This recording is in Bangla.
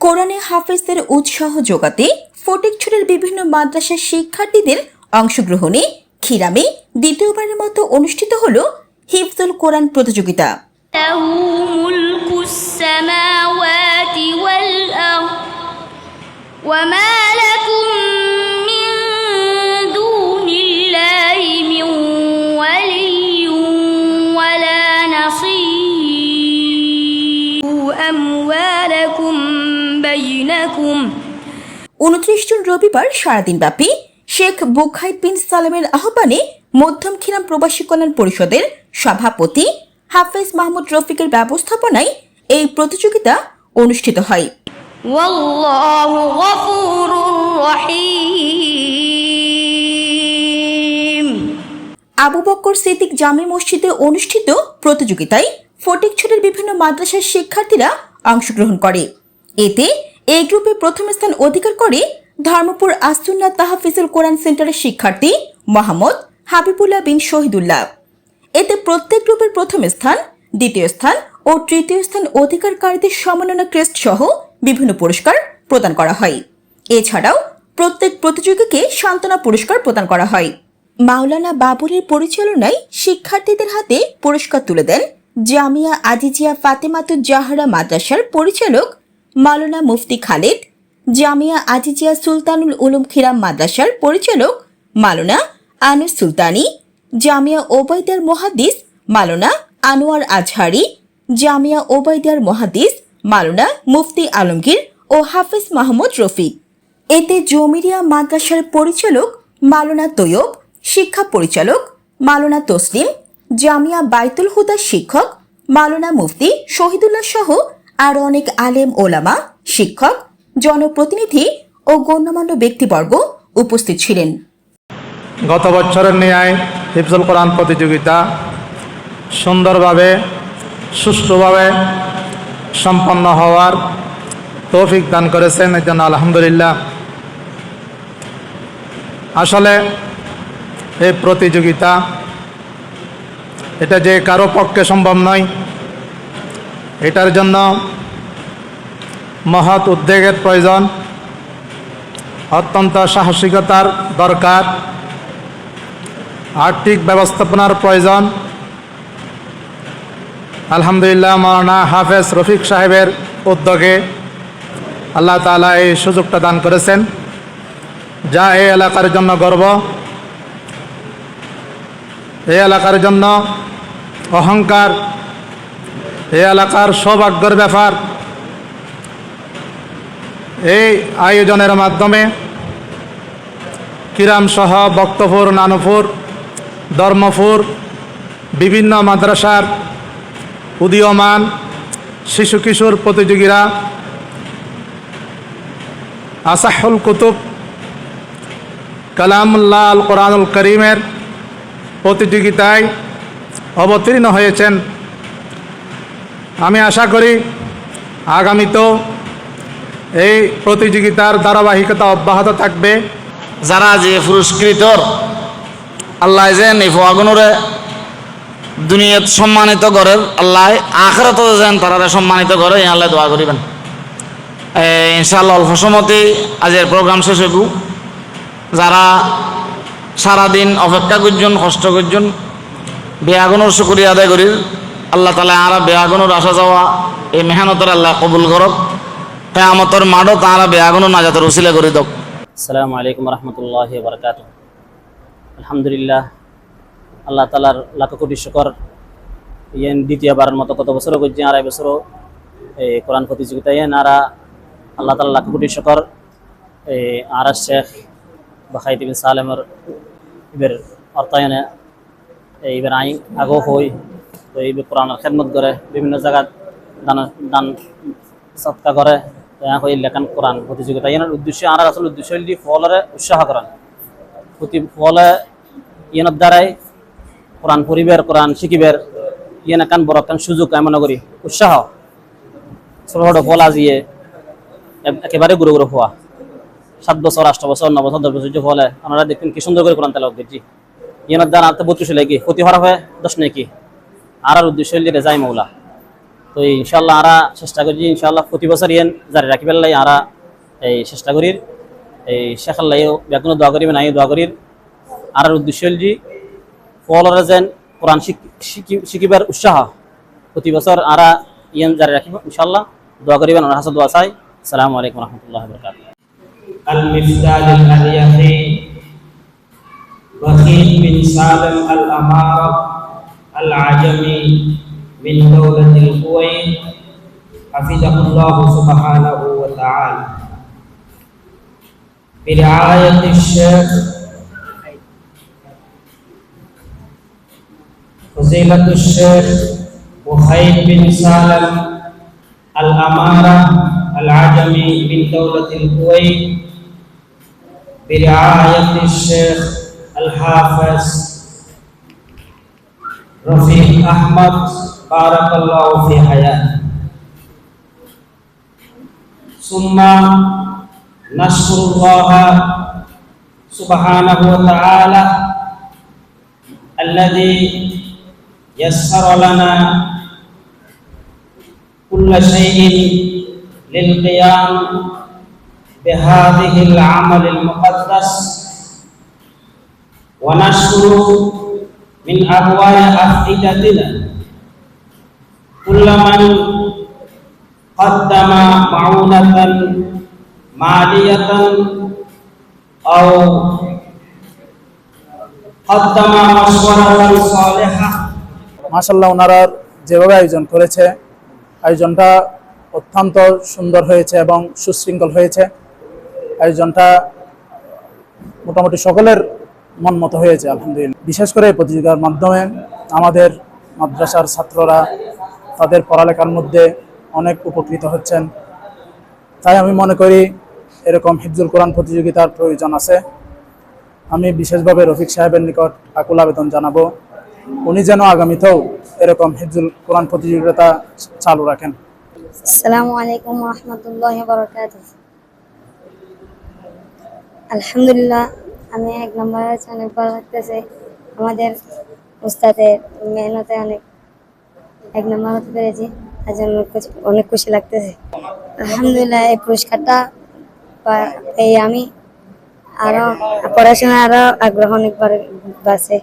কোরআনে হাফেজদের উৎসাহ যোগাতে ফটিকছড়ির বিভিন্ন মাদ্রাসার শিক্ষার্থীদের অংশগ্রহণে খিরামে দ্বিতীয়বারের মতো অনুষ্ঠিত হল হিফজুল কোরআন প্রতিযোগিতা। بينكم উনত্রিশ জুন রবিবার সারাদিন ব্যাপী শেখ বুখাইদ বিন সালামের আহ্বানে মধ্যম খিরাম প্রবাসী কল্যাণ পরিষদের সভাপতি হাফেজ মাহমুদ রফিকের ব্যবস্থাপনায় এই প্রতিযোগিতা অনুষ্ঠিত হয় والله غفور رحيم আবু বক্কর সিদ্দিক জামে মসজিদে অনুষ্ঠিত প্রতিযোগিতায় ফটিকছড়ির বিভিন্ন মাদ্রাসার শিক্ষার্থীরা অংশগ্রহণ করে এতে এই গ্রুপে প্রথম স্থান অধিকার করে ধর্মপুর আসুন্না তাহাফিজুল কোরআন সেন্টারের শিক্ষার্থী মোহাম্মদ হাবিবুল্লাহ বিন শহীদুল্লাহ। এতে প্রত্যেক গ্রুপের প্রথম স্থান, দ্বিতীয় স্থান ও তৃতীয় স্থান অধিকারকারীদের সম্মাননা ক্রেস্ট সহ বিভিন্ন পুরস্কার প্রদান করা হয়। এছাড়াও প্রত্যেক প্রতিযোগীকে সান্ত্বনা পুরস্কার প্রদান করা হয়। মাওলানা বাবুরের পরিচালনায় শিক্ষার্থীদের হাতে পুরস্কার তুলে দেন জামিয়া আজিজিয়া ফাতেমাতু জাহরা মাদ্রাসার পরিচালক মাওলানা মুফতি খালেদ, জামিয়া আজিজিয়া সুলতানুল উলুম খিরাম মাদ্রাসার পরিচালক মাওলানা আনুস সুলতানি, জামিয়া ওবায়দার মহাদিস মাওলানা আনোয়ার আজহারি, জামিয়া ওবায়দার মহাদিস মাওলানা মুফতি আলমগীর ও হাফিজ মাহমুদ রফিক। এতে জমিরিয়া মাদ্রাসার পরিচালক মালোনা তৈয়ব, শিক্ষা পরিচালক মালোনা তসলিম, জামিয়া বাইতুল হুদার শিক্ষক মালোনা মুফতি শহীদুল্লাহ সহ আরও অনেক আলেম ওলামা, শিক্ষক, জনপ্রতিনিধি ও গণ্যমান্য ব্যক্তিবর্গ উপস্থিত ছিলেন। গত বছরের ন্যায় হিফজুল কোরআন প্রতিযোগিতা সুন্দরভাবে, সুষ্ঠুভাবে সম্পন্ন হওয়ার তৌফিক দান করেছেন এর জন্য আলহামদুলিল্লাহ। আসলে এই প্রতিযোগিতা, এটা যে কারও পক্ষে সম্ভব নয়, এটার জন্য মহৎ উদ্বেগের প্রয়োজন। অত্যন্ত সাহসিকতার দরকার। আর্থিক ব্যবস্থাপনার প্রয়োজন। আলহামদুলিল্লাহ মৌলানা হাফেজ রফিক সাহেবের উদ্যোগে আল্লাহ তালা এই সুযোগটা দান করেছেন। যা এই এলাকার জন্য গর্ব। এই এলাকার জন্য অহংকার। এই এলাকার সৌভাগ্যের ব্যাপার। এই আয়োজনের মাধ্যমে কিরামসহ বক্তপুর, নানুপুর, ধর্মপুর, বিভিন্ন মাদ্রাসার উদীয়মান শিশু কিশোর প্রতিযোগীরা, আসাহুল কুতুব, কালামুল্লাহ আল কোরআনুল করিমের প্রতিযোগিতায় অবতীর্ণ হয়েছেন। আমি আশা করি আগামীতেও এই প্রতিযোগিতার ধারাবাহিকতা অব্যাহত থাকবে। যারা যে পুরস্কৃত আল্লাহ যেন এই ফোয়াগুনরে দুনিয়াত সম্মানিত করে আল্লাহ আখরাত যেন তারা সম্মানিত করে এই আল্লাহ দোয়া করিবেন। এ, ইনশাআল্লাহ অল্প সময়তে আজের প্রোগ্রাম শেষ হইব। যারা সারাদিন অপেক্ষা করছেন কষ্ট করছেন বেয়াগুনোর শুক্রিয়া আদায় করি। আল্লাহ তালা আরা বেয়াগুনোর আসা যাওয়া এই মেহনতের আল্লাহ কবুল করক। কেয়ামতর মাঠও তারা বেয়াগুনোর নাজাতের উসিলা করে দক আসসালামু আলাইকুম রহমতুল্লাহ বরকাত আলহামদুলিল্লাহ, আল্লাহ তালার লাখ কোটি শুকর। ইয়েন দ্বিতীয়বারের মতো কত বছরও করছি আড়াই বছরও এই কোরআন প্রতিযোগিতা ইয়েন আরা আল্লাহ তালা লাখ কোটি শুকর। এই আরা শেখ বাখাইত বিন সালেমর এবার অর্থায়নে এইবার আই আগো হই, তো এইবার কোরআনের খেদমত করে বিভিন্ন জায়গাত দান দান সৎকা করে। হই লেখান কোরআন প্রতিযোগিতা। ইয়ানোর উদ্দেশ্য আর আসল উদ্দেশ্য হল ফলরে উৎসাহ করান প্রতি ফলে ইয়ানোর দ্বারাই কোরআন পরিবের কোরআন শিখিবের ইয়ান একান বড় একান সুযোগ এমন করি উৎসাহ। ছোট ছোট ফল আজিয়ে একেবারে গুরু গুরু হওয়া সাত বছর আট বছর ন বছর দশ বছর ফলে আপনারা দেখবেন কি সুন্দর করে কোরআন তেলাওয়াত করছি ইয়ানোর দ্বারা আনতে বত্রিশ কি? ক্ষতি হওয়ার হয়, দশ নেই কি? আর আর উদ্দেশ্য হল যে রেজাই মৌলা। তো ইনশাল্লাহ আরা চেষ্টা করছি ইনশাল্লাহ প্রতি বছর ইয়েন জারি রাখি পেলাই আরা এই চেষ্টা করির এই শেখাল্লাই বেগুন দোয়া করিবেন আমি দোয়া করির আর উদ্দেশ্য হল যে ফলরে যেন কোরআন শিক- শিকি- শিখিবার উৎসাহ প্রতি বছর আরা ইয়েন জারি রাখিব ইনশাল্লাহ দোয়া করিবেন আমার হাসা দোয়া চাই আসসালামু আলাইকুম রহমতুল্লাহ বরকাত المفدال الأليقي بخيل بن سالم الأمارة العجمي من دولة الكويت حفظه الله سبحانه وتعالى. برعاية الشيخ فضيلة الشيخ بخيل بن سالم الأمارة العجمي من دولة الكويت. برعاية الشيخ الحافظ رفيق أحمد. بارك الله في حياته. ثم نشكر الله سبحانه وتعالى الذي يسر لنا كل شيء للقيام بهذه العمل المقدس. ونشكر من أبواب أفئدتنا كل من قدم معونة مالية أو قدم مشورة صالحة মাসাল্লাহ ওনারা যেভাবে আয়োজন করেছে আয়োজনটা অত্যন্ত সুন্দর হয়েছে এবং সুশৃঙ্খল হয়েছে আয়োজনটা মোটামুটি সকলের মন মতো হয়েছে আলহামদুলিল্লাহ বিশেষ করে এই প্রতিযোগিতার মাধ্যমে আমাদের মাদ্রাসার ছাত্ররা তাদের পড়ালেখার মধ্যে অনেক উপকৃত হচ্ছেন। তাই আমি মনে করি এরকম হিফজুল কোরআন প্রতিযোগিতার প্রয়োজন আছে। আমি বিশেষভাবে রফিক সাহেবের নিকট আকুল আবেদন জানাব, উনি যেন আগামীতেও এরকম হিফজুল কোরআন প্রতিযোগিতা চালু রাখেন। আসসালামু আলাইকুম আলহামদুলিল্লাহ, আমি এক নম্বর অনেক ভালো লাগতেছে আমাদের উস্তাদের মেহনতে অনেক এক নম্বর হতে পেরেছি। জন্য খুশ- অনেক খুশি লাগতেছে। আলহামদুলিল্লাহ, এই পুরস্কারটা এই আমি আরও পড়াশোনা আরও আগ্রহ অনেকবার বাসে